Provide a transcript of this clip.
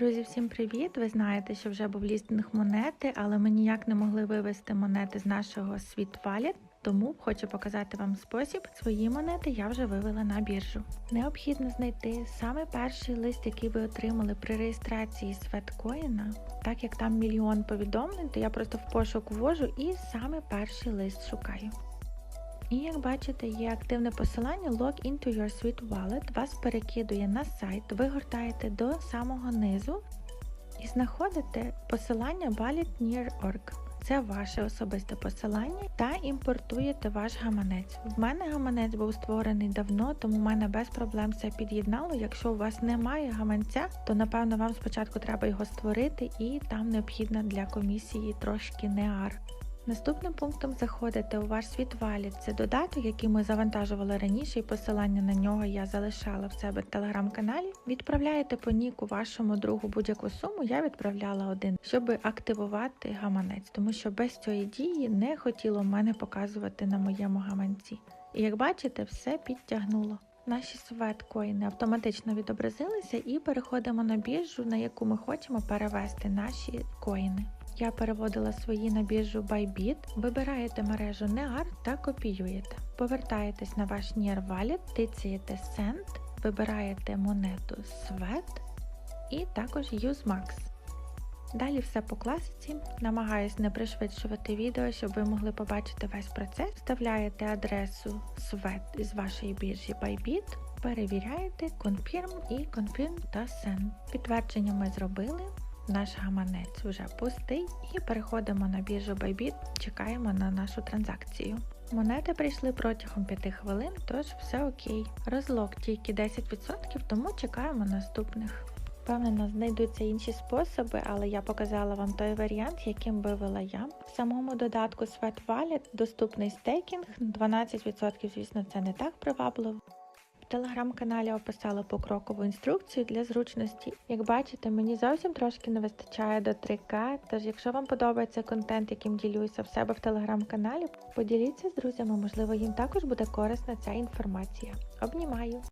Друзі, всім привіт! Ви знаєте, що вже був лістинг монети, але ми ніяк не могли вивести монети з нашого світ Wallet, тому хочу показати вам спосіб. Свої монети я вже вивела на біржу. Необхідно знайти саме перший лист, який ви отримали при реєстрації Светкоїна. Так як там мільйон повідомлень, то я просто в пошук ввожу і саме перший лист шукаю. І як бачите, є активне посилання Log into your Sweet Wallet, вас перекидує на сайт, ви гортаєте до самого низу і знаходите посилання Wallet Near.org. Це ваше особисте посилання та імпортуєте ваш гаманець. В мене гаманець був створений давно, тому в мене без проблем все під'єднало. Якщо у вас немає гаманця, то напевно вам спочатку треба його створити і там необхідно для комісії трошки неар. Наступним пунктом заходите у ваш світ Wallet. Це додаток, який ми завантажували раніше, і посилання на нього я залишала в себе в телеграм-каналі. Відправляєте по ніку вашому другу будь-яку суму. Я відправляла один, щоб активувати гаманець, тому що без цієї дії не хотіло мене показувати на моєму гаманці. І як бачите, все підтягнуло. Наші светкоїни автоматично відобразилися і переходимо на біржу, на яку ми хочемо перевести наші коїни. Я переводила свої на біржу Bybit, вибираєте мережу NEAR та копіюєте. Повертаєтесь на ваш NEAR Wallet, тицяєте Send, вибираєте монету SWET і також UseMax. Далі все по класиці. Намагаюсь не пришвидшувати відео, щоб ви могли побачити весь процес. Вставляєте адресу SWET із вашої біржі Bybit, перевіряєте Confirm і Confirm та Send. Підтвердження ми зробили. Наш гаманець вже пустий і переходимо на біржу Bybit, чекаємо на нашу транзакцію. Монети прийшли протягом 5 хвилин, тож все окей. Розлог тільки 10%, тому чекаємо наступних. Впевнено, знайдуться інші способи, але я показала вам той варіант, яким вивела я. В самому додатку Sweat Wallet доступний стейкінг, 12%, звісно, це не так привабливо. Телеграм-каналі описала покрокову інструкцію для зручності. Як бачите, мені зовсім трошки не вистачає до 3К, тож якщо вам подобається контент, яким ділюся в себе в телеграм-каналі, поділіться з друзями, можливо, їм також буде корисна ця інформація. Обнімаю!